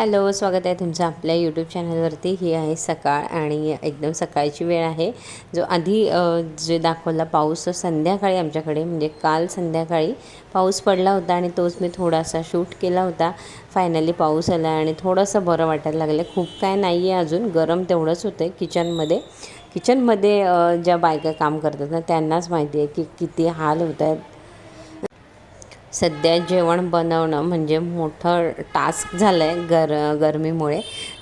Hello स्वागत आहे तुमचं आपल्या यूट्यूब चॅनलवरती ही आहे सकाळ आणि एकदम सकाळची वेळ आहे. जो आधी जे दाखवला पाऊस तो संध्याकाळी आमच्याकडे म्हणजे काल संध्याकाळी पाऊस पडला होता आणि तोच मी थोडासा शूट केला होता. फायनली पाऊस आला आणि थोडंसं बरं वाटायला लागलं. खूप काय नाही आहे अजून गरम तेवढंच होतं आहे किचनमध्ये किचनमध्ये ज्या बायका काम करतात ना त्यांनाच माहिती आहे की किती हाल होत आहेत सध्या जेवण बनवणं म्हणजे मोठं टास्क झालं आहे गर गरमीमुळे.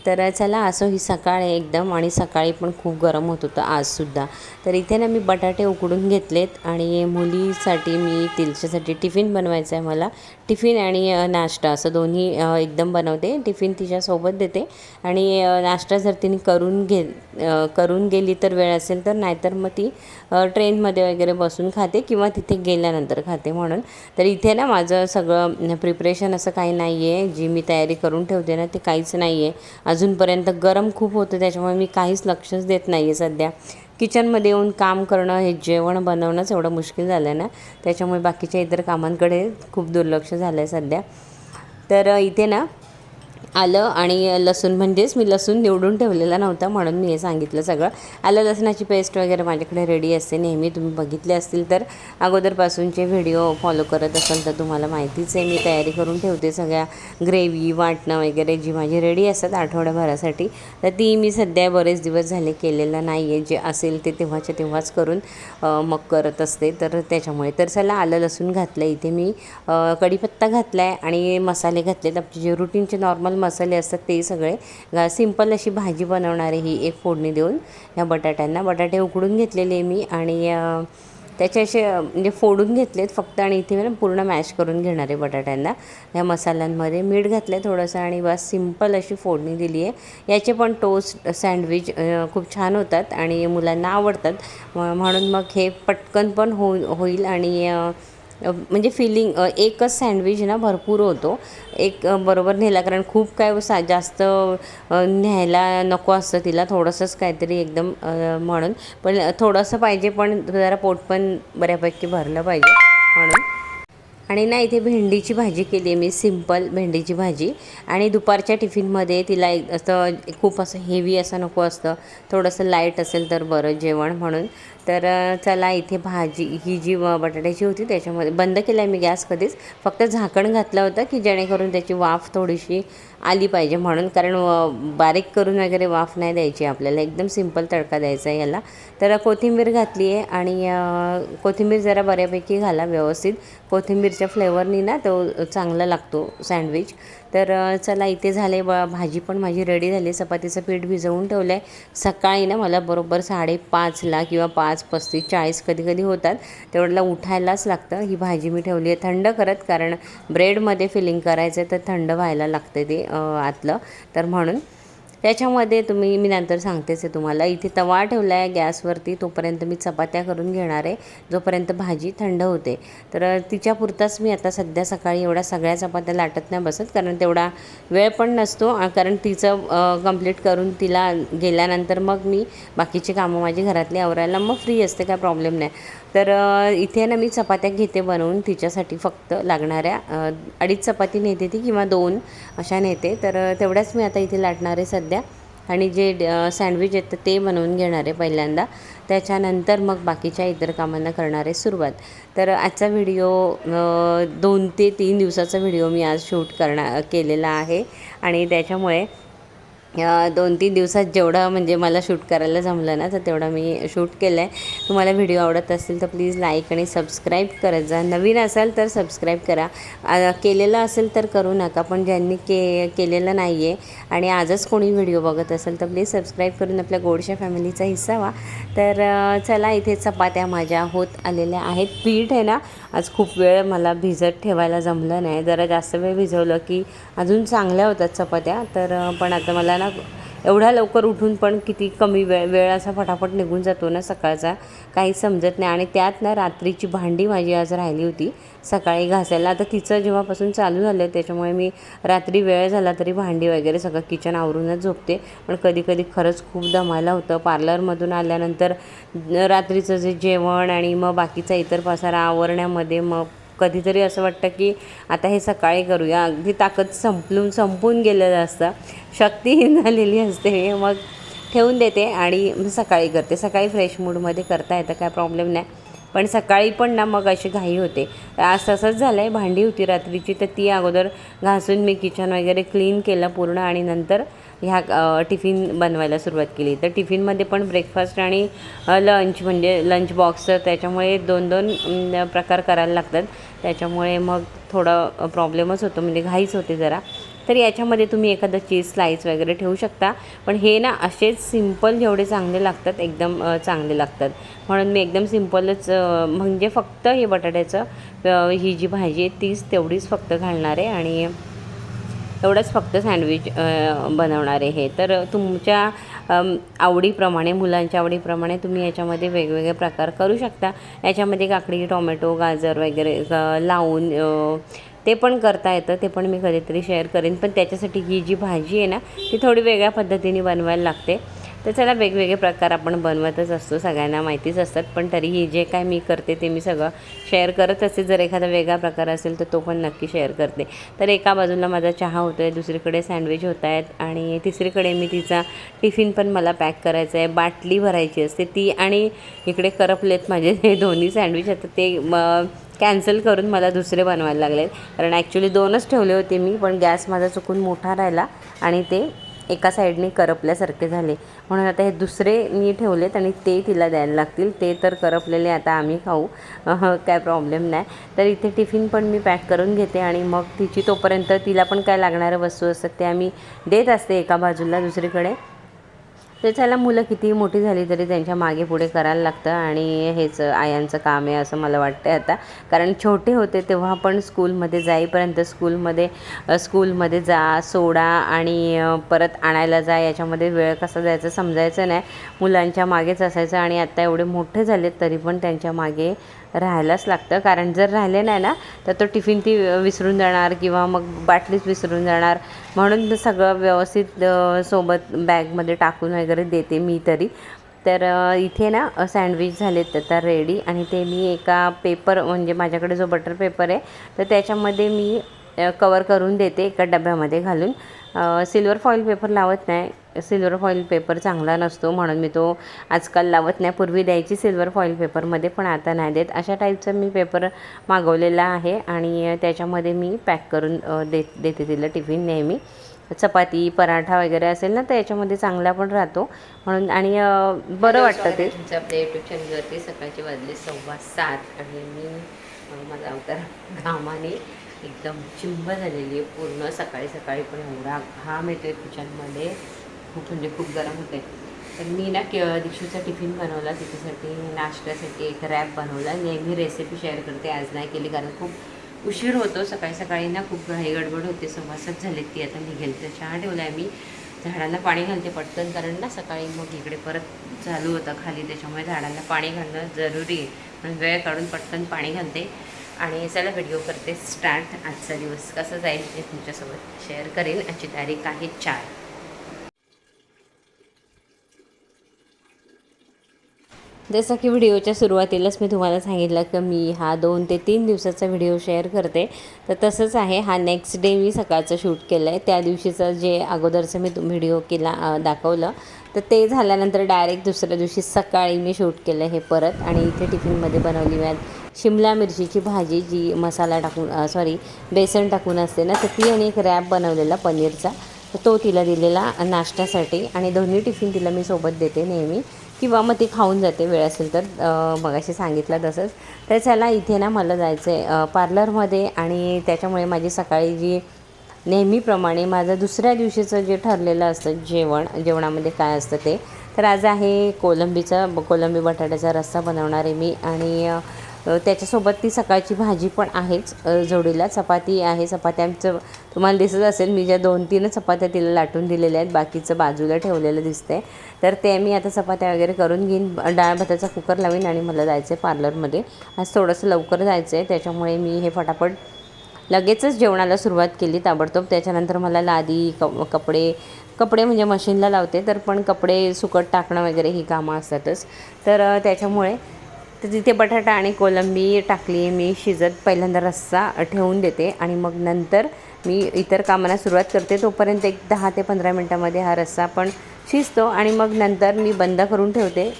तर चला असो ही सकाळ आहे एकदम आणि सकाळी पण खूप गरम होत होतं आजसुद्धा तर इथे ना मी बटाटे उकडून घेतलेत आणि मुलीसाठी मी तिच्यासाठी टिफिन बनवायचं आहे मला. टिफिन आणि नाश्ता असं दोन्ही एकदम बनवते. टिफिन तिच्यासोबत देते. आणि नाश्ता जर तिने करून घे करून गेली तर वेळ असेल तर नाहीतर मग ती ट्रेनमध्ये वगैरे बसून खाते किंवा तिथे गेल्यानंतर खाते म्हणून. तर इथे ना माझं सगळं प्रिपरेशन असं काही नाही आहे जी मी तयारी करून ठेवते ना ते काहीच नाही आहे अजूनपर्यंत गरम खूप होतं त्याच्यामुळे मी काहीच लक्षच देत नाही आहे सध्या. किचनमध्ये येऊन काम करणं हे जेवण बनवणंच एवढं मुश्किल झालं आहे ना. त्याच्यामुळे बाकीच्या इतर कामांकडे खूप दुर्लक्ष झालं आहे सध्या. तर इथे ना आलं आणि लसूण म्हणजेच मी लसूण निवडून ठेवलेला नव्हता म्हणून मी हे सांगितलं सगळं. आलं लसणाची पेस्ट वगैरे माझ्याकडे रेडी असते. नेहमी तुम्ही बघितले असतील तर अगोदरपासूनचे व्हिडिओ फॉलो करत असाल तर तुम्हाला माहितीच आहे. मी तयारी करून ठेवते सगळ्या ग्रेव्ही वाटणं वगैरे जी माझी रेडी असतात आठवड्याभरासाठी. तर ती मी सध्या बरेच दिवस झाले केलेलं नाही आहे जे असेल ते तेव्हाच्या तेव्हाच करून मग करत असते. तर त्याच्यामुळे तर चला आलं लसूण घातलं इथे मी कढीपत्ता घातला आहे आणि मसाले घातलेत. आपले जे रुटीनचे नॉर्मल मसाले असतात ते सगळे. सिंपल अशी भाजी बनवणारे ही एक फोडणी देऊन ह्या बटाट्यांना. बटाटे उकडून घेतलेले मी आणि त्याचे असे म्हणजे फोडून घेतलेत फक्त आणि इथे मी पूर्ण मॅश करून घेणार आहे बटाट्यांना. ह्या मसाल्यांमध्ये मीठ घातलं आहे थोडंसं आणि बस सिंपल अशी फोडणी दिली आहे. याचे पण टोस्ट सँडविच खूप छान होतात आणि मुलांना आवडतात. म्हणून मग हे पटकन पण हो होईल आणि म्हणजे फिलिंग एकच सँडविच ना भरपूर होतो. एक बरोबर नेला कारण खूप काय सा जास्त न्यायला नको असतं तिला थोडंसंच काहीतरी एकदम म्हणून. पण थोडंसं पाहिजे पण जरा पोट पण बऱ्यापैकी भरलं पाहिजे. आणि ना इथे भेंडीची भाजी केली आहे मी सिंपल भेंडीची भाजी. आणि दुपारच्या टिफिनमध्ये तिला एक असं खूप असं हेवी असं नको असतं. थोडंसं लाइट असेल तर बरं जेवण म्हणून. तर चला इथे भाजी ही जी व- बटाट्याची होती त्याच्यामध्ये बंद केला आहे मी गॅस कधीच. फक्त झाकण घातलं होतं की जेणेकरून त्याची वाफ थोडीशी आली पाहिजे म्हणून. कारण बारीक करून वगैरे वाफ नाही द्यायची आपल्याला. एकदम सिंपल तडका द्यायचा आहे याला. तर कोथिंबीर घातली आहे आणि कोथिंबीर जरा बऱ्यापैकी घाला व्यवस्थित. कोथिंबीरच्या फ्लेवरनी ना तो चांगला लागतो सँडविच तर चला इथे झाले ब भाजी पण माझी रेडी झाली. चपातीचं पीठ भिजवून ठेवलं आहे सकाळी ना मला बरोबर साडेपाचला किंवा पाच पस्तीस चाळीस कधी कधी होतात. तेवढ्याला उठायलाच लागतं. ही भाजी मी ठेवली आहे थंड करत कारण ब्रेडमध्ये फिलिंग करायचं आहे तर थंड व्हायला लागतं ते आतलं. तर म्हणून त्याच्यामध्ये तुम्ही मी नंतर सांगतेच आहे तुम्हाला. इथे तवा ठेवला आहे गॅसवरती तोपर्यंत मी चपात्या करून घेणार आहे जोपर्यंत भाजी थंड होते. तर तिच्यापुरताच मी आता सध्या सकाळी एवढ्या सगळ्या चपात्या लाटत नाही बसत कारण तेवढा वेळ पण नसतो कारण तिचं कंप्लीट करून तिला गेल्यानंतर मग मी बाकीची कामं माझी घरातली आवरायला मग फ्री असते काय प्रॉब्लेम नाही. तर इथे ना मी चपात्या घेते बनवून तिच्यासाठी फक्त लागणाऱ्या अडीच चपाती नेते ती किंवा दोन अशा नेते. तर तेवढ्याच मी आता इथे लाटणार आहे सध्या. आणि जे सँडविच येतं ते बनवून घेणार आहे पहिल्यांदा. त्याच्यानंतर मग बाकीच्या इतर कामांना करणार आहे सुरुवात. तर आजचा व्हिडिओ दोन ते तीन दिवसाचा व्हिडिओ मी आज शूट करणार केलेला आहे. आणि त्याच्यामुळे दोन तीन दिवसात जेवढं म्हणजे मला शूट करायला जमलं ना तर तेवढं मी शूट केलं आहे तुम्हाला व्हिडिओ आवडत असेल तर प्लीज लाईक आणि सबस्क्राईब करत जा. नवीन असाल तर सबस्क्राईब करा. केलेलं असेल तर करू नका पण ज्यांनी के केलेलं नाही आहे आणि आजच कोणी व्हिडिओ बघत असेल तर प्लीज सबस्क्राईब करून आपल्या गोडशा फॅमिलीचा हिस्सा व्हा. तर चला इथे चपात्या माझ्या होत आलेल्या आहेत. पीठ आहे ना आज खूप वेळ मला भिजत ठेवायला जमलं नाही. जरा जास्त वेळ भिजवलं की अजून चांगल्या होतात चपात्या. तर पण आता मला ना एवढ्या लवकर उठून पण किती कमी वेळ वेळ असा फटाफट निघून जातो ना सकाळचा काही समजत नाही. आणि त्यात ना रात्रीची भांडी माझी आज राहिली होती सकाळी घासायला. आता तिचं जेव्हापासून चालू झालं आहे त्याच्यामुळे मी रात्री वेळ झाला तरी भांडी वगैरे सगळं किचन आवरूनच झोपते. पण कधी कधी खरंच खूप दमायला होतं. पार्लरमधून आल्यानंतर रात्रीचं जे जेवण आणि मग बाकीचा इतर पसारा आवरण्यामध्ये मग कधीतरी असं वाटतं की आता हे सकाळी करूया. अगदी ताकद संपलून संपून गेलेलं असतं. शक्तीहीन झालेली असते. मग ठेवून देते आणि सकाळी करते. सकाळी फ्रेश मूडमध्ये करता येतं. काय प्रॉब्लेम नाही. पण सकाळी पण ना मग अशी घाई होते. आज तसंच झालं आहे भांडी होती रात्रीची तर ती अगोदर घासून मी किचन वगैरे क्लीन केलं पूर्ण आणि नंतर ह्या टिफिन बनवायला सुरुवात केली. तर टिफिनमध्ये पण ब्रेकफास्ट आणि लंच म्हणजे लंच बॉक्स तर त्याच्यामुळे दोन दोन प्रकार करायला लागतात. त्याच्यामुळे मग थोडं प्रॉब्लेमच होतो म्हणजे घाईच होते जरा. तर याच्यामध्ये तुम्ही एखादं चीज स्लाईस वगैरे ठेवू शकता. पण हे ना असेच सिंपल जेवढे चांगले लागतात एकदम चांगले लागतात. म्हणून मी एकदम सिम्पलच म्हणजे फक्त हे बटाट्याचं ही जी भाजी आहे तीच तेवढीच फक्त घालणार आहे आणि एवढंच फक्त सँडविच बनवणार आहे हे. तर तुमच्या आवडीप्रमाणे मुलांच्या आवडीप्रमाणे तुम्ही याच्यामध्ये वेगवेगळे प्रकार करू शकता. याच्यामध्ये काकडी टोमॅटो गाजर वगैरे लावून ते पण करता येतं ते पण मी कधीतरी शेअर करेन. पण त्याच्यासाठी ही जी भाजी आहे ना ती थोडी वेगळ्या पद्धतीने बनवायला लागते. तर चला वेगवेगळे प्रकार आपण बनवतच असतो सगळ्यांना माहितीच असतात. पण तरीही जे काय मी करते ते मी सगळं शेअर करत असते. जर एखादा वेगळा प्रकार असेल तर तो पण नक्की शेअर करते. तर एका बाजूला माझा चहा होतो आहे दुसरीकडे सँडविच होत आहेत आणि तिसरीकडे मी तिचा टिफिन पण मला पॅक करायचा आहे. बाटली भरायची असते. ती आणि इकडे करपलेत माझे हे दोन्ही सँडविच आता ते मग कॅन्सल करून मला दुसरे बनवायला लागले कारण ॲक्च्युली दोनच ठेवले होते मी पण गॅस माझा चुकून मोठा राहिला आणि ते एका साईडने करपल्यासारखे झाले. म्हणून आता हे दुसरे मी ठेवलेत आणि ते तिला द्यायला लागतील. ते तर करपलेले आता आम्ही खाऊ. काय प्रॉब्लेम नाही. तर इथे टिफिन पण मी पॅक करून घेते आणि मग तिची तोपर्यंत तिला पण काय लागणाऱ्या वस्तू असतात ते आम्ही देत असते एका बाजूला दुसरीकडे. त्याच्याला मुलं कितीही मोठी झाली तरी त्यांच्या मागे पुढे करायला लागतं आणि हेच आयांचं काम आहे असं मला वाटतं आता. कारण छोटे होते तेव्हा पण स्कूलमध्ये जाईपर्यंत स्कूलमध्ये स्कूलमध्ये जा सोडा आणि परत आणायला जा याच्यामध्ये वेळ कसा जायचा समजायचं नाही. मुलांच्या मागेच असायचं आणि आत्ता एवढे मोठे झालेत तरी पण त्यांच्या मागे राहायलाच लागतं. कारण जर राहिले नाही ना तर तो टिफिन ती विसरून जाणार किंवा मग बाटलीच विसरून जाणार. म्हणून सगळं व्यवस्थित सोबत बॅगमध्ये टाकून वगैरे देते मी तरी. तर इथे ना सँडविच झालेत आता रेडी. आणि ते मी एका पेपर म्हणजे माझ्याकडे जो बटर पेपर आहे तर त्याच्यामध्ये मी कवर करून देते एका डब्यामध्ये घालून. सिल्वर फॉईल पेपर लावत नाही. सिल्वर फॉईल पेपर चांगला नसतो म्हणून मी तो आजकाल लावत नाही पूर्वी द्यायची सिल्वर फॉईल पेपरमध्ये पण आता नाही देत. अशा टाईपचा मी पेपर मागवलेला आहे आणि त्याच्यामध्ये मी पॅक करून देत देते तिला टिफिन नेहमी. चपाती पराठा वगैरे असेल ना तर याच्यामध्ये चांगला पण राहतो. म्हणून आणि बरं वाटतं ते. तुमचं आपल्या युट्यूब चॅनलवरती सकाळचे वाजले सव्वा सात आणि मी माझा अवतार घामाने एकदम चिंब झालेली आहे. पूर्ण सकाळी सकाळी पण एवढा घाम येतो आहे किचनमध्ये. खूप म्हणजे खूप गरम होते तर मी ना के दीक्षूचा टिफिन बनवला तिच्यासाठी नाश्त्यासाठी एक रॅप बनवला. नेहमी रेसिपी शेअर करते आज नाही केली कारण खूप उशीर होतो. सकाळी सकाळी ना खूप घाई गडबड होते सव्वासात झालेत ती. आता निघेल तर चहा ठेवला आहे मी. झाडांना पाणी घालते पटकन कारण ना सकाळी मग इकडे परत चालू होतं खाली त्याच्यामुळे झाडांना पाणी घालणं जरुरी आहे. म्हणून वेळ काढून पटकन पाणी घालते आणि चला व्हिडिओ करते स्टार्ट आजचा दिवस कसा जाईल ते तुमच्यासोबत शेअर करेन. आजची तारीख आहे चार. जसं की व्हिडिओच्या सुरुवातीलाच मी तुम्हाला सांगितलं की मी हा दोन ते तीन दिवसाचा व्हिडिओ शेअर करते. तर तसंच आहे हा नेक्स्ट डे मी सकाळचं शूट केलं आहे त्या दिवशीचं जे अगोदरचं मी व्हिडिओ केला दाखवलं तर ते झाल्यानंतर डायरेक्ट दुसऱ्या दिवशी सकाळी मी शूट केलं हे परत. आणि इथे टिफिनमध्ये बनवली मी आज शिमला मिरचीची भाजी जी मसाला टाकून सॉरी बेसन टाकून असते ना तर ती आणि एक रॅप बनवलेला पनीरचा. तर तो तिला दिलेला नाश्त्यासाठी आणि दोन्ही टिफिन तिला मी सोबत देते नेहमी. किंवा मग ती खाऊन जाते वेळ असेल तर मगाशी सांगितलं तसंच. तर चला इथे ना मला जायचं आहे पार्लरमध्ये आणि त्याच्यामुळे माझी सकाळी जी नेहमीप्रमाणे माझं दुसऱ्या दिवशीचं जे ठरलेलं असतं जेवण जेवणामध्ये काय असतं ते. तर आज आहे कोलंबीचा कोलंबी बटाट्याचा रस्सा बनवणार आहे मी आणि त्याच्यासोबत ती सकाळची भाजी पण आहेच. जोडीला चपाती आहे. चपात्यांचं तुम्हाला दिसत असेल मी ज्या दोन तीन चपात्या तिला लाटून दिलेल्या आहेत बाकीचं बाजूला ठेवलेलं दिसतंय. तर ते मी आता चपात्या वगैरे करून घेईन. डाळ भाताचा कुकर लावीन आणि मला जायचं आहे पार्लरमध्ये. आज थोडंसं लवकर जायचं आहे त्याच्यामुळे मी हे फटाफट लगेचच जेवणाला सुरुवात केली ताबडतोब. त्याच्यानंतर मला लादी क कपडे कपडे म्हणजे मशीनला लावते तर पण कपडे सुकट टाकणं वगैरे ही कामं असतातच. तर त्याच्यामुळे तर तिथे बटाटा आणि कोलंबी टाकली मी शिजत पहिल्यांदा रस्सा ठेवून देते आणि मग नंतर मी इतर कामांना सुरुवात करते. तोपर्यंत एक दहा ते पंधरा मिनटामध्ये हा रस्सा पण शिजतो आणि मग नंतर मी बंद करून ठेवते.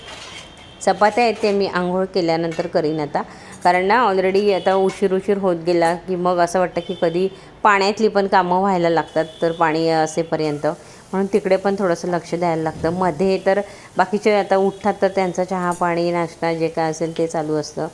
चपात्या आहेत ते मी आंघोळ केल्यानंतर करीन आता. कारण ना ऑलरेडी आता उशीर उशीर होत गेला की मग असं वाटतं की कधी पाण्यातली पण कामं व्हायला लागतात तर पाणी असेपर्यंत. म्हणून तिकडे पण थोडंसं लक्ष द्यायला लागतं. मध्ये तर बाकीचे आता उठतात तर त्यांचा चहा पाणी नाश्ता जे काय असेल ते चालू असतं.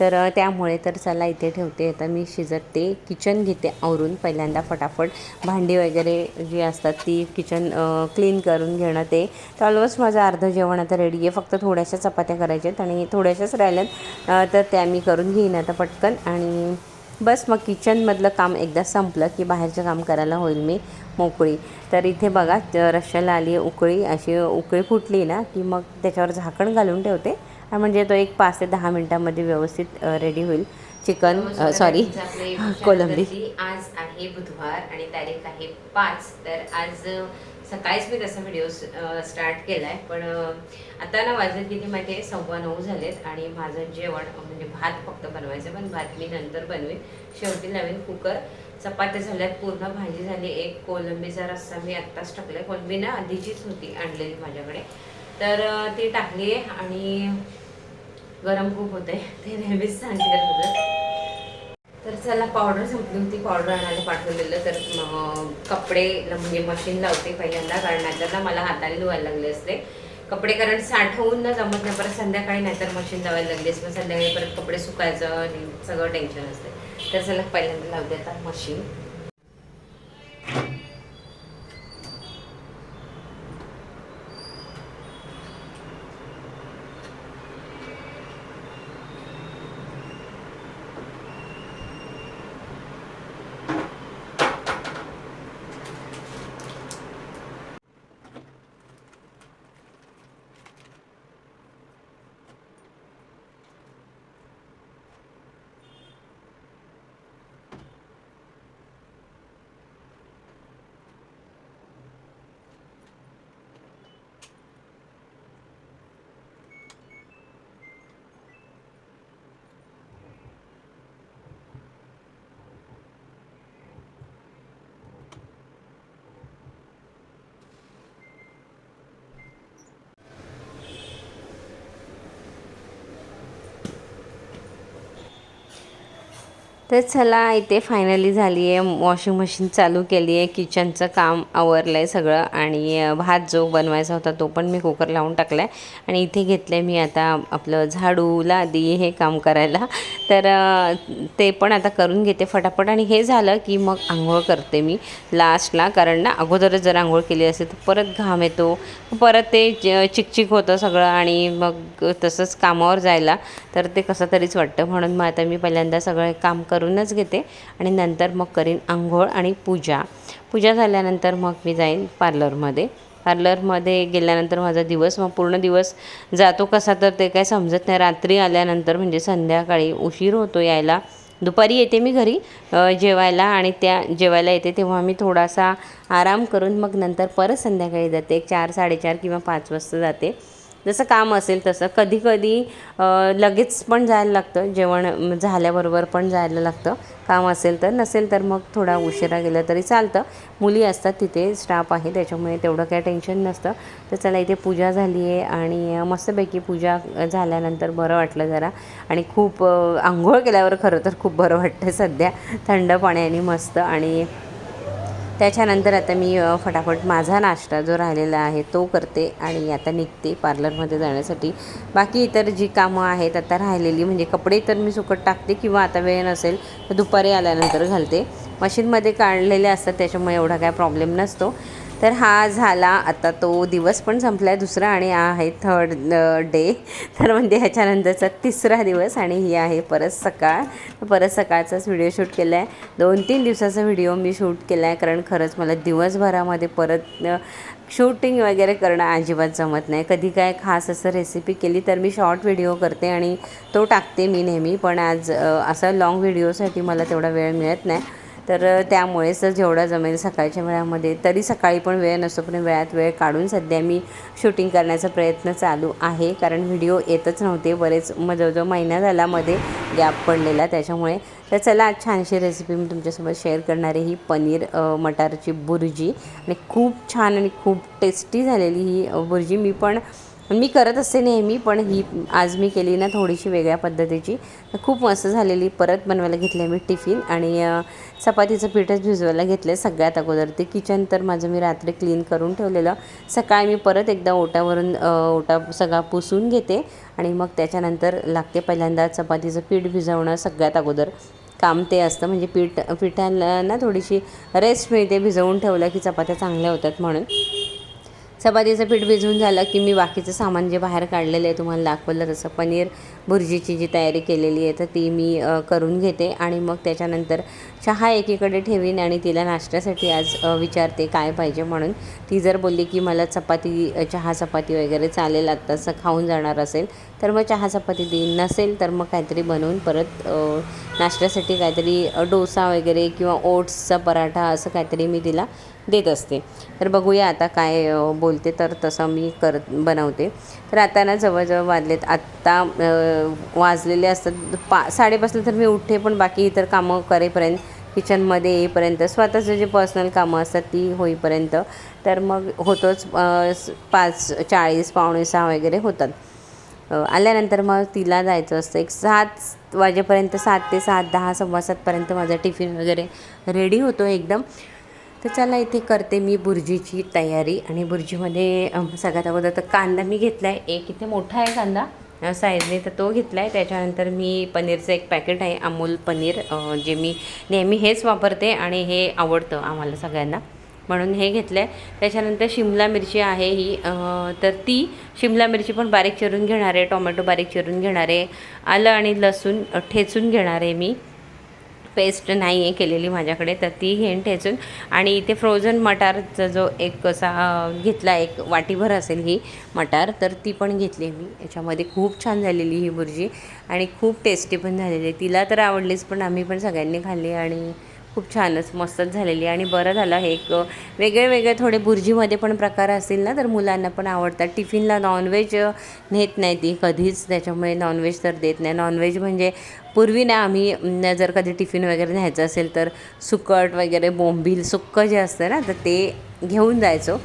तर त्यामुळे तर चला इथे ठेवते. आता मी शिजत ते किचन घेते आवरून पहिल्यांदा फटाफट. भांडी वगैरे जी असतात ती किचन क्लीन करून घेणं ते. तर ऑलमोस्ट माझं अर्धं जेवण आता रेडी आहे. फक्त थोड्याशा चपात्या करायच्या आहेत आणि थोड्याशाच राहिल्यात. तर त्या मी करून घेईन आता पटकन. आणि बस मग किचनमधलं काम एकदा संपलं की बाहेरचं काम करायला होईल मी. मोकळी. तर इथे बघा रश्श्याला आली उकळी. अशी उकळी फुटली ना की मग त्याच्यावर झाकण घालून ठेवते. आणि म्हणजे तो एक पाच ते दहा मिनटामध्ये व्यवस्थित रेडी होईल. चिकन सॉरी कोलंबी. आज आहे बुधवार आणि तारीख आहे पाच. तर आज सकाळीच मी तसा व्हिडिओ स्टार्ट केला आहे पण आता ना वाजले किती माहिती आहे सव्वा नऊ झालेत आणि माझं जेवण म्हणजे भात फक्त बनवायचं पण भात मी नंतर बनवेन. शेवटी लावेन कुकर चपात्या झाल्यात पूर्ण भाजी झाली एक कोलंबीचा रस्सा मी आत्ताच टाकलाय. कोलंबी ना आधीचीच होती आणलेली माझ्याकडे. तर ती टाकली आहे आणि गरम खूप होते ते नेहमीच सांगितलं होतं तर चला पावडर संपली होती. पावडर आणायला पाठवलेलं. तर कपडे म्हणजे मशीन लावते पहिल्यांदा. कारण नाहीतर ना मला हाताने धुवायला लागले असते. कपडे कारण साठवून न जमत नाही. परत संध्याकाळी नाहीतर मशीन लावायला लागली असते. मग संध्याकाळी परत कपडे सुकायचं आणि सगळं टेन्शन असते. तर चला पहिल्यांदा लावू देतात मशीन तर चला इथे फायनली झाली आहे. वॉशिंग मशीन चालू केली आहे. किचनचं काम आवरलं आहे सगळं. आणि भात जो बनवायचा होता तो पण मी कुकर लावून टाकला आहे आणि इथे घेतलं आहे मी आता आपलं झाडूला आधी हे काम करायला. तर ते पण आता करून घेते फटाफट. आणि हे झालं की मग आंघोळ करते मी लास्टला कारण ना अगोदरच जर आंघोळ केली असेल तर परत घाम येतो. परत ते चिकचिक होतं सगळं. आणि मग तसंच कामावर जायला. तर ते कसं तरीच वाटतं. म्हणून मग आता मी पहिल्यांदा सगळं काम कर करूनच घेते. आणि नंतर मग करीन आंघोळ आणि पूजा. पूजा झाल्यानंतर मग मी जाईन पार्लरमध्ये. पार्लरमध्ये गेल्यानंतर माझा दिवस मग पूर्ण दिवस जातो कसा तर ते काय समजत नाही. रात्री आल्यानंतर म्हणजे संध्याकाळी उशीर होतो यायला. दुपारी येते मी घरी जेवायला आणि त्या जेवायला येते तेव्हा मी थोडासा आराम करून मग नंतर परत संध्याकाळी जाते. एक चार साडेचार किंवा पाच वाजता जाते. जसं काम असेल तसं. कधी कधी लगेच पण जायला लागतं. जेवण झाल्याबरोबर पण जायला लागतं. काम असेल तर नसेल तर मग थोडा उशिरा गेलं तरी चालतं. मुली असतात तिथे स्टाफ आहे त्याच्यामुळे तेवढं काही टेन्शन नसतं. तर चला इथे पूजा झाली आहे आणि मस्तपैकी पूजा झाल्यानंतर बरं वाटलं जरा. आणि खूप आंघोळ केल्यावर खरं तर खूप बरं वाटतं सध्या. थंड पाण्याने मस्त आणि त्याच्यानंतर आता मी फटाफट माझा नाश्ता जो राहिलेला आहे तो करते आणि आता निघते पार्लरमध्ये जाण्यासाठी. बाकी इतर जी कामं आहेत आता राहिलेली म्हणजे कपडे तर मी सुकट टाकते किंवा आता वेळ नसेल तर दुपारी आल्यानंतर घालते. मशीनमध्ये काढलेले असतात त्याच्यामुळे एवढा काय प्रॉब्लेम नसतो. तर हा झाला. आता तो दिवस पण संपला आहे दुसरा आणि हा आहे थर्ड डे तर म्हणजे ह्याच्यानंतरचा तिसरा दिवस आणि ही आहे परत सकाळ. परत सकाळचाच व्हिडिओ शूट केला आहे दोन तीन दिवसाचा व्हिडिओ मी शूट केला आहे कारण खरंच मला दिवसभरामध्ये परत शूटिंग वगैरे करणं अजिबात जमत नाही. कधी काय खास असं रेसिपी केली तर मी शॉर्ट व्हिडिओ करते आणि तो टाकते मी नेहमी. पण आज असं असा लाँग व्हिडिओसाठी मला तेवढा वेळ मिळत नाही. तर त्यामुळेच जेवढा जमेल सकाळच्या वेळामध्ये तरी सकाळी पण वेळ नसतो पण वेळात वेळ काढून सध्या मी शूटिंग करण्याचा प्रयत्न चालू आहे. कारण व्हिडिओ येतच नव्हते बरेच म जवळजवळ महिना झाला मध्ये गॅप पडलेला त्याच्यामुळे. तर चला आज छानशी रेसिपी मी तुमच्यासोबत शेअर करणार आहे ही पनीर मटारची बुर्जी. आणि खूप छान आणि खूप टेस्टी झालेली ही अ, बुर्जी. मी पण मी करत असते नेहमी पण ही आज मी केली ना थोडीशी वेगळ्या पद्धतीची. तर खूप मस्त झालेली परत बनवायला घेतले मी टिफिन आणि चपातीचं पीठच भिजवायला घेतलं सगळ्यात अगोदर. ते किचन तर माझं मी रात्री क्लीन करून ठेवलेलं. सकाळी मी परत एकदा ओट्यावरून ओटा सगळा पुसून घेते आणि मग त्याच्यानंतर लागते पहिल्यांदा चपातीचं पीठ भिजवणं सगळ्यात अगोदर. काम ते असतं म्हणजे पीठ पिठाला ना थोडीशी रेस्ट मिळते भिजवून ठेवलं की चपात्या चांगल्या होतात म्हणून. चपातीचं पीठ भिजवून झालं की मी बाकीचं सामान जे बाहेर काढलेलं आहे तुम्हाला दाखवलं तसं. पनीर भुर्जीची जी तयारी केलेली आहे तर ती मी करून घेते आणि मग त्याच्यानंतर चहा एकीकडे ठेवीन आणि तिला नाश्त्यासाठी आज विचारते काय पाहिजे म्हणून. ती जर बोलली की मला चपाती चहा चपाती वगैरे चालेल आत्ताचं खाऊन जाणार असेल तर मग चहा चपाती देईन. नसेल तर मग काहीतरी बनवून परत नाश्त्यासाठी काहीतरी डोसा वगैरे किंवा ओट्सचा पराठा असं काहीतरी मी तिला देत असते. तर बघूया आता काय बोलते. तर तसं मी करत बनवते. तर आता ना जवळजवळ वाजलेत आत्ता वाजलेले असतात. पा साडेपाचला तर मी उठते पण बाकी इतर कामं करेपर्यंत किचनमध्ये येईपर्यंत स्वतःचं जे पर्सनल कामं असतात ती होईपर्यंत. तर मग होतोच पाच चाळीस पावणे सहा वगैरे होतात. आल्यानंतर मग तिला जायचं असतं. एक सात वाजेपर्यंत सात ते सात दहा सव्वा सातपर्यंत माझा टिफिन वगैरे रेडी होतो एकदम. तर चला इथे करते मी बुर्जीची तयारी. आणि बुर्जीमध्ये सगळ्यात अगोदर तर कांदा मी घेतला आहे एक इथे मोठा आहे कांदा साईजने तर तो घेतला आहे त्याच्यानंतर मी पनीरचं एक पॅकेट आहे अमूल पनीर जे मी नेहमी हेच वापरते आणि हे आवडतं आम्हाला सगळ्यांना. म्हणून हे घेतलं आहे त्याच्यानंतर शिमला मिरची आहे ही तर ती शिमला मिरची पण बारीक चिरून घेणार आहे. टोमॅटो बारीक चिरून घेणार आहे. आलं आणि लसूण ठेचून घेणार आहे मी. पेस्ट नाही आहे केलेली माझ्याकडे तर ती घेऊन ठेचून आणि इथे फ्रोझन मटारचा जो एक कसा घेतला एक वाटीभर असेल ही मटार तर ती पण घेतली मी. याच्यामध्ये खूप छान झालेली ही भुर्जी आणि खूप टेस्टी पण झालेली आहे. तिला तर आवडलीच पण आम्ही पण सगळ्यांनी खाल्ली आणि खूप छानच मस्तच झालेली आणि बरं झालं हे एक वेगळे वेगळे थोडे बुर्जीमध्ये पण प्रकार असतील ना तर मुलांना पण आवडतात. टिफिनला नॉनव्हेज नेत नाही ती कधीच त्याच्यामुळे नॉनव्हेज तर देत नाही. नॉनव्हेज म्हणजे पूर्वी ना आम्ही जर कधी टिफिन वगैरे न्यायचं असेल तर सुकट वगैरे बोंबील सुक्कं जे असतं ना तर ते घेऊन जायचो.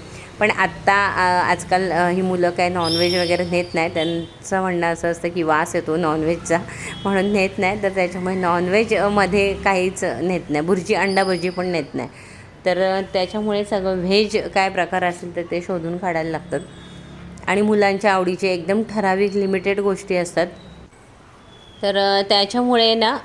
पण आत्ता आजकाल ही मुलं काय नॉनव्हेज वगैरे नेत नाही त्यांचं म्हणणं असं असतं की वास येतो नॉनव्हेजचा म्हणून नेत नाही तर त्याच्यामुळे नॉनव्हेजमध्ये काहीच नेत नाही. भुर्जी अंडा भुर्जी पण नेत नाही. तर त्याच्यामुळे सगळं व्हेज काय प्रकार असेल तर ते शोधून काढायला लागतात. आणि मुलांच्या आवडीचे एकदम ठराविक लिमिटेड गोष्टी असतात. तर त्याच्यामुळे ना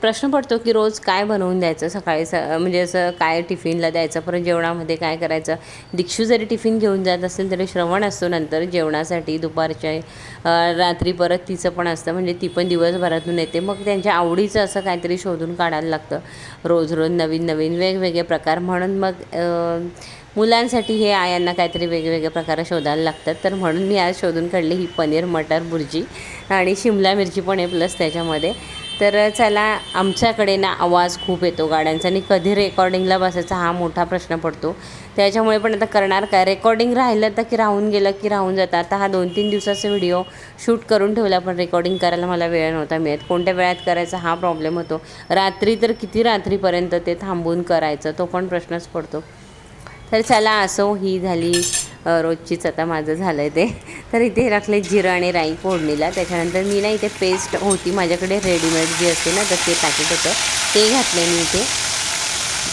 प्रश्न पडतो की रोज काय बनवून द्यायचं सकाळी स म्हणजे असं काय टिफिनला द्यायचं परत जेवणामध्ये काय करायचं? दीक्षू जरी टिफिन घेऊन जात असेल तरी श्रवण असतो नंतर जेवणासाठी दुपारच्या रात्री परत तिचं पण असतं म्हणजे ती पण दिवसभरातून येते. मग त्यांच्या आवडीचं असं काहीतरी शोधून काढायला लागतं. रोज रोज नवीन नवीन वेगवेगळे प्रकार म्हणून मग मुलांसाठी हे आयांना काहीतरी वेगवेगळ्या प्रकारे शोधायला लागतात. तर म्हणून मी आज शोधून काढली ही पनीर मटर भुर्जी आणि शिमला मिरची पण आहे प्लस त्याच्यामध्ये. तर चला आमच्याकडे ना आवाज खूप येतो गाड्यांचा आणि कधी रेकॉर्डिंगला बसायचा हा मोठा प्रश्न पडतो. त्याच्यामुळे पण आता करणार काय? रेकॉर्डिंग राहिलं तर की राहून गेलं की राहून जातं. आता हा दोन तीन दिवसाचा व्हिडिओ शूट करून ठेवला पण रेकॉर्डिंग करायला मला वेळ नव्हता मिळत. कोणत्या वेळात करायचा हा प्रॉब्लेम होतो. रात्री तर किती रात्रीपर्यंत ते थांबून करायचं तो पण प्रश्नच पडतो. तर चला असो ही झाली रोजचीच आता माझं झालं आहे ते. तर इथे राखले जिरं आणि राई फोडणीला. त्याच्यानंतर मी ना इथे पेस्ट होती माझ्याकडे रेडीमेड जी असते ना तर ते पॅकेट होतं. ते घातले मी इथे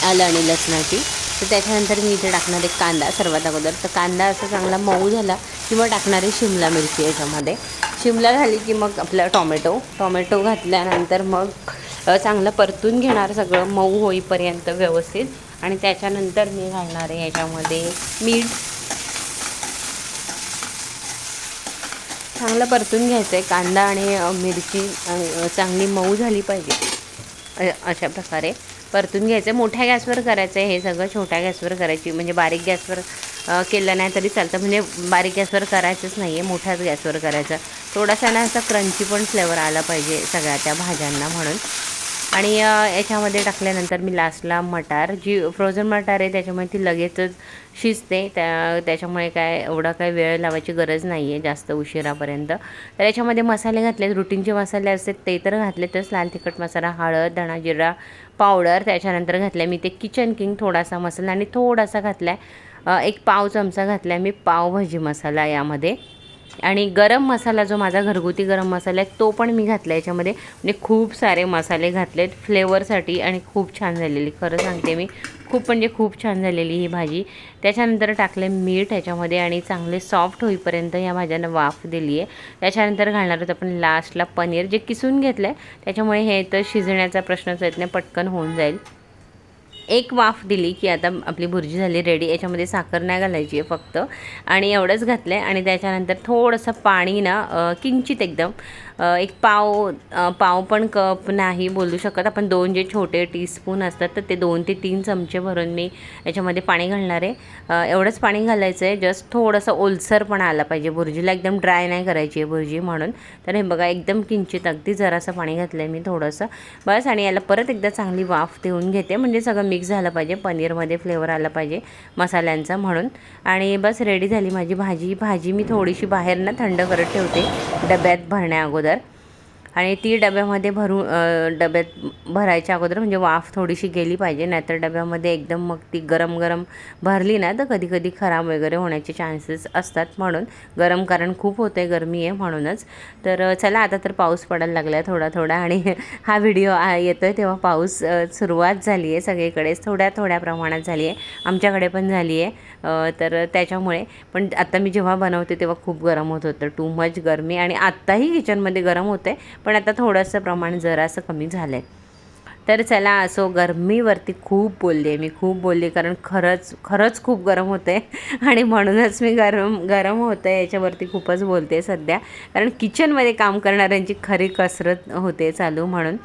आलं आणि लसणाची. तर त्याच्यानंतर मी इथे टाकणार एक कांदा सर्वात अगोदर. तर कांदा असा चांगला मऊ झाला की मग टाकणारी शिमला मिरची याच्यामध्ये. शिमला झाली की मग आपलं टॉमॅटो. टॉमॅटो घातल्यानंतर मग चांगलं परतून घेणार सगळं मऊ होईपर्यंत व्यवस्थित. आणि त्याच्यानंतर मी घालणार आहे याच्यामध्ये मीठ. चांगलं परतून घ्यायचं आहे कांदा आणि मिरची आणि, चांगली मऊ झाली पाहिजे. अशा प्रकारे परतून घ्यायचं आहे मोठ्या गॅसवर करायचं आहे हे सगळं छोट्या गॅसवर करायची म्हणजे बारीक गॅसवर केलं नाही तरी चालतं. म्हणजे बारीक गॅसवर करायचंच नाही आहे मोठ्याच गॅसवर करायचं. थोडासा ना असा क्रंची पण फ्लेवर आला पाहिजे सगळ्या त्या भाज्यांना म्हणून. आणि याच्यामध्ये टाकल्यानंतर मी लास्टला मटार जी फ्रोझन मटार आहे त्याच्यामुळे ती लगेचच शिजते. त्या त्याच्यामुळे काय एवढा काय वेळ लावायची गरज नाही आहे जास्त उशिरापर्यंत. तर याच्यामध्ये मसाले घातले रुटीनचे मसाले असतात ते तर घातलेतच लाल तिखट मसाला हळद धणा जिरा पावडर त्याच्यानंतर घातलं मी ते किचन किंग थोडासा मसाला. आणि थोडासा घातला आहे एक पाव चमचा घातला आहे मी पावभाजी मसाला यामध्ये. आणि गरम मसाला जो माझा घरगुती गरम मसाला आहे तो पण मी घातला याच्यामध्ये. म्हणजे खूप सारे मसाले घातलेत फ्लेवरसाठी आणि खूप छान झालेली. खरं सांगते मी खूप म्हणजे खूप छान झालेली ही भाजी. त्याच्यानंतर टाकले मीठ याच्यामध्ये आणि चांगले सॉफ्ट होईपर्यंत या भाज्यांना वाफ दिली आहे त्याच्यानंतर घालणार आहोत आपण लास्टला पनीर जे किसून घेतलं आहे त्याच्यामुळे हे तर शिजण्याचा प्रश्नच येत नाही पटकन होऊन जाईल. एक वाफ दिली की आता आपली भुर्जी झाली रेडी याच्यामध्ये साखर नाही घालायची आहे फक्त. आणि एवढंच घातलं आहे आणि त्याच्यानंतर थोडंसं पाणी ना किंचित एकदम. एक पाव पाव पण कप नाही बोलू शकत. आपण दोन जे छोटे टीस्पून असतात तर ते दोन ते तीन चमचे भरून मी याच्यामध्ये पाणी घालणार आहे. एवढंच पाणी घालायचं आहे. जस्ट थोडंसं ओलसरपणा आला पाहिजे. भुर्जीला एकदम ड्राय नाही करायची आहे भुर्जी म्हणून. तर हे बघा एकदम किंचित अगदी जरासं पाणी घातलं आहे मी थोडंसं. बस आणि याला परत एकदा चांगली वाफ देऊन घेते. म्हणजे सगळं मिक्स झालं पाहिजे पनीरमध्ये फ्लेवर आला पाहिजे मसाल्यांचा म्हणून. आणि बस रेडी झाली माझी भाजी. भाजी मी थोडीशी बाहेर ना थंड करत ठेवते डब्यात भरण्या अगोदर. आणि ती डब्यामध्ये भरू डब्यात भरायच्या अगोदर म्हणजे वाफ थोडीशी गेली पाहिजे नाहीतर डब्यामध्ये एकदम मग ती गरम गरम भरली ना तर कधी कधी खराब वगैरे होण्याचे चान्सेस असतात म्हणून. गरम कारण खूप होतं आहे गरमी आहे म्हणूनच. तर चला आता तर पाऊस पडायला लागला आहे थोडा थोडा आणि हा व्हिडिओ येतो आहे तेव्हा पाऊस सुरुवात झाली आहे सगळीकडेच थोड्या थोड्या प्रमाणात झाली आहे आमच्याकडे पण झाली आहे तर त्याच्यामुळे. पण आता मी जेव्हा बनवते तेव्हा खूप गरम होत होतं. टू मच गरमी. आणि आत्ताही किचनमध्ये गरम होतं आहे पण आता थोडंसं प्रमाण जरासं कमी झालं आहे तर चला असो गरमीवरती खूप बोलले मी. खूप बोलले कारण खरंच खरंच खूप गरम होतं. आहे आणि म्हणूनच मी गरम गरम होतं. आहे याच्यावरती खूपच बोलते सध्या. कारण किचनमध्ये काम करणाऱ्यांची खरी कसरत होते चालू म्हणून.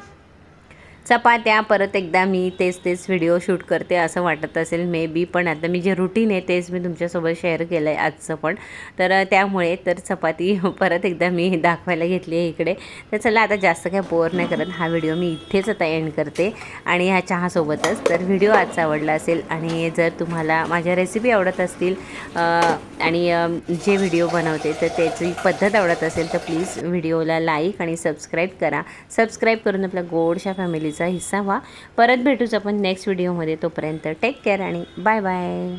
चपात्या परत एकदा मी तेच तेच व्हिडिओ शूट करते असं वाटत असेल मे बी पण आता मी जे रुटीन आहे तेच मी तुमच्यासोबत शेअर केलं आहे आजचं पण. तर त्यामुळे तर चपाती परत एकदा मी दाखवायला घेतली आहे इकडे. तर चला आता जास्त काय बोर नाही करत. हा व्हिडिओ मी इथेच आता एंड करते. आणि ह्या चहासोबतच तर व्हिडिओ आजचा आवडला असेल आणि जर तुम्हाला माझ्या रेसिपी आवडत असतील आणि जे व्हिडिओ बनवते तर त्याची पद्धत आवडत असेल तर प्लीज व्हिडिओला लाईक आणि सबस्क्राईब करा. सबस्क्राईब करून आपल्या गोडशा फॅमिलीचं हिस्सा व्हा. परत भेटूच आपण नेक्स्ट व्हिडिओमध्ये तोपर्यंत टेक केअर आणि बाय बाय